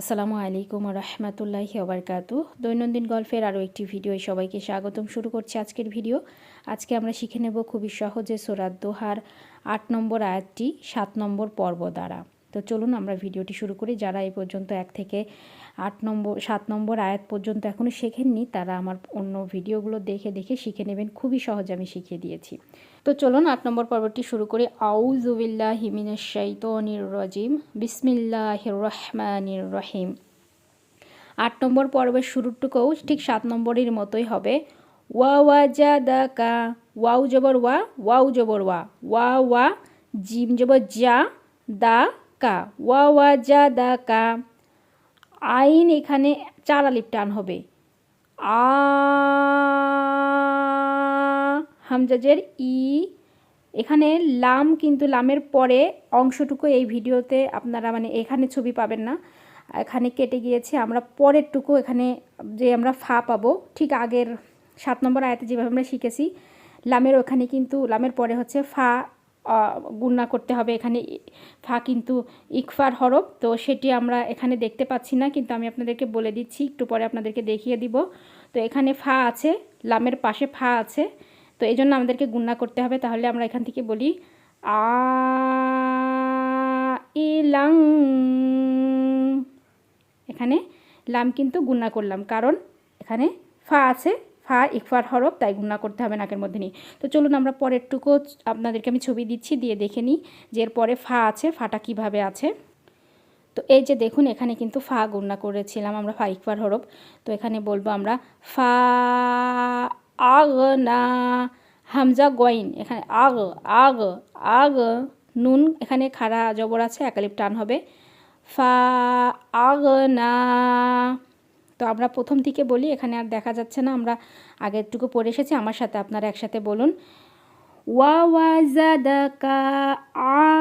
আসসালামু আলাইকুম রহমতুল্লাহি ওবরকাতু। দৈনন্দিন গল্পের আরও একটি ভিডিও সবাইকে স্বাগতম। শুরু করছি আজকের ভিডিও। আজকে আমরা শিখে নেব খুবই সহজে সোরাত দোহার আট নম্বর আয়াতটি, সাত নম্বর পর্ব দ্বারা তো চলুন আমরা ভিডিওটি শুরু করি। যারা এই পর্যন্ত এক থেকে আট নম্বর, সাত নম্বর আয়াত পর্যন্ত এখনও শেখেননি, তারা আমার অন্য ভিডিওগুলো দেখে দেখে শিখে নেবেন। খুবই সহজে আমি শিখিয়ে দিয়েছি। তো চলুন আট নম্বর পর্বটি শুরু করি। আউজুবিল্লাহ হিমিনের শৈতনির রজিম। বিসমিল্লাহ রহমানির রহিম। আট নম্বর পর্বের শুরুটুকুও ঠিক সাত নম্বরের মতোই হবে। ওয়া ওয়া জা দা কা ওয়াউ জবর ওয়া ওয়াউ জবর ওয়া। ওয়া ওয়া, জিম জবর যা, দা কা ওয়া ওয়া যা দা কা আইন এখানে চার আলিপ টান হবে। আ, হামজাজের ই। এখানে লাম কিন্তু লামের পরে অংশটুকু এই ভিডিওতে আপনারা মানে এখানে ছবি পাবেন না। এখানে কেটে গিয়েছে, আমরা পরেরটুকু এখানে যে আমরা ফা পাবো, ঠিক আগের সাত নম্বর আয়াতে যেভাবে আমরা শিখেছি, লামের ওখানে কিন্তু, লামের পরে হচ্ছে ফা গুণনা করতে হবে। এখানে ফা কিন্তু ইকফার হরফ, তো সেটি আমরা এখানে দেখতে পাচ্ছি না, কিন্তু আমি আপনাদেরকে বলে দিচ্ছি, একটু পরে আপনাদেরকে দেখিয়ে দিব। তো এখানে ফা আছে, লামের পাশে ফা আছে, তো এই জন্য আমাদেরকে গুণনা করতে হবে। তাহলে আমরা এখান থেকে বলি, আ এখানে লাম কিন্তু গুণনা করলাম, কারণ এখানে ফা আছে ফা, ইকফার, হরফ, তাই গুণনা করতে হবে নাকের মধ্যে নিই তো চলুন আমরা পরেরটুকু আপনাদেরকে আমি ছবি দিচ্ছি, দিয়ে দেখে নিই যে এরপরে ফা আছে, ফাটা কীভাবে আছে। তো এই যে দেখুন, এখানে কিন্তু ফা গুণনা করেছিলাম আমরা, ফা, ইকফার, হরফ। তো এখানে বলব আমরা, ফা আগ না, হামজা গইন এখানে আগ আগ আগ নুন, এখানে খাড়া জবর আছে, একালিপ টান হবে। ফা আগ না তো আমরা প্রথম থেকে বলি, এখানে আর দেখা যাচ্ছে না, আমরা আগেরটুকু পড়ে এসেছি, আমার সাথে আপনারা একসাথে বলুন। ওয়া আ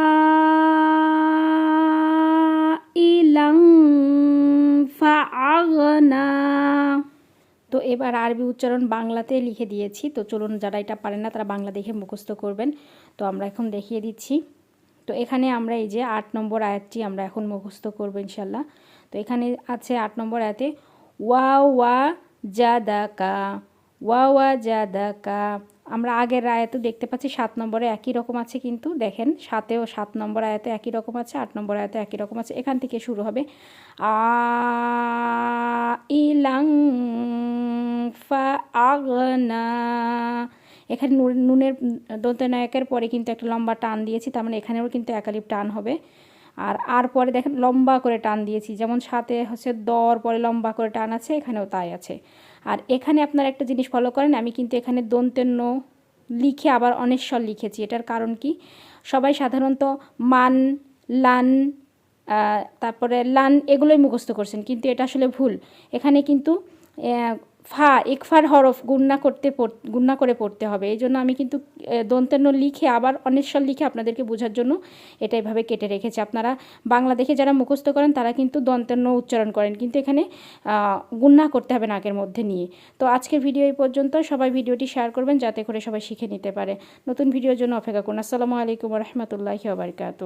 তো এবার আরবি উচ্চারণ বাংলাতে লিখে দিয়েছি, তো চলুন যারা এটা পারেন না, তারা বাংলা দেখে মুখস্থ করবেন। তো আমরা এখন দেখিয়ে দিচ্ছি। তো এখানে আমরা এই যে আট নম্বর আয়াতটি আমরা এখন মুখস্থ করব ইনশাল্লাহ তো এখানে আছে আট নম্বর আয়াতে ওয়া জাদাকা ওয়া জাদাকা আমরা আগের আয়াতে দেখতে পাচ্ছি সাত নম্বরে একই রকম আছে কিন্তু, দেখেন, সাতেও সাত নম্বর আয়াতে একই রকম আছে, আট নম্বর আয়াতে একই রকম আছে। এখান থেকে শুরু হবে, আ ইলাং ফা আগনা এখানে নুনের দন্ত নায়কের পরে কিন্তু একটা লম্বা টান দিয়েছি, তার মানে এখানেও কিন্তু একালিপ টান হবে। আর আর পরে দেখেন লম্বা করে টান দিয়েছি। যেমন সাথে হচ্ছে দর পরে লম্বা করে টান আছে, এখানেও তাই আছে। আর এখানে আপনারা একটা জিনিস ফলো করেন, আমি কিন্তু এখানে দন্তেন্য লিখে আবার অনেশ্বর লিখেছি। এটার কারণ কি? সবাই সাধারণত মান, লান তারপরে লান এগুলোই মুখস্থ করছেন, কিন্তু এটা আসলে ভুল। এখানে কিন্তু ফা, ইকফার হরফ গুন্না করতে গুন্না করে পড়তে হবে। এই জন্য আমি কিন্তু দন্তেন্য লিখে আবার অনেশ্বর লিখে আপনাদেরকে বোঝার জন্য এটা এভাবে কেটে রেখেছি। আপনারা বাংলা দেখে যারা মুখস্থ করেন, তারা কিন্তু দন্তেন্য উচ্চারণ করেন। কিন্তু এখানে গুন্না করতে হবে নাকের মধ্যে নিয়ে। তো আজকের ভিডিও এই পর্যন্ত। সবাই ভিডিওটি শেয়ার করবেন, যাতে করে সবাই শিখে নিতে পারে। নতুন ভিডিওর জন্য অপেক্ষা করুন। আসসালামু আলাইকুম রহমতুল্লাহি আবরকাত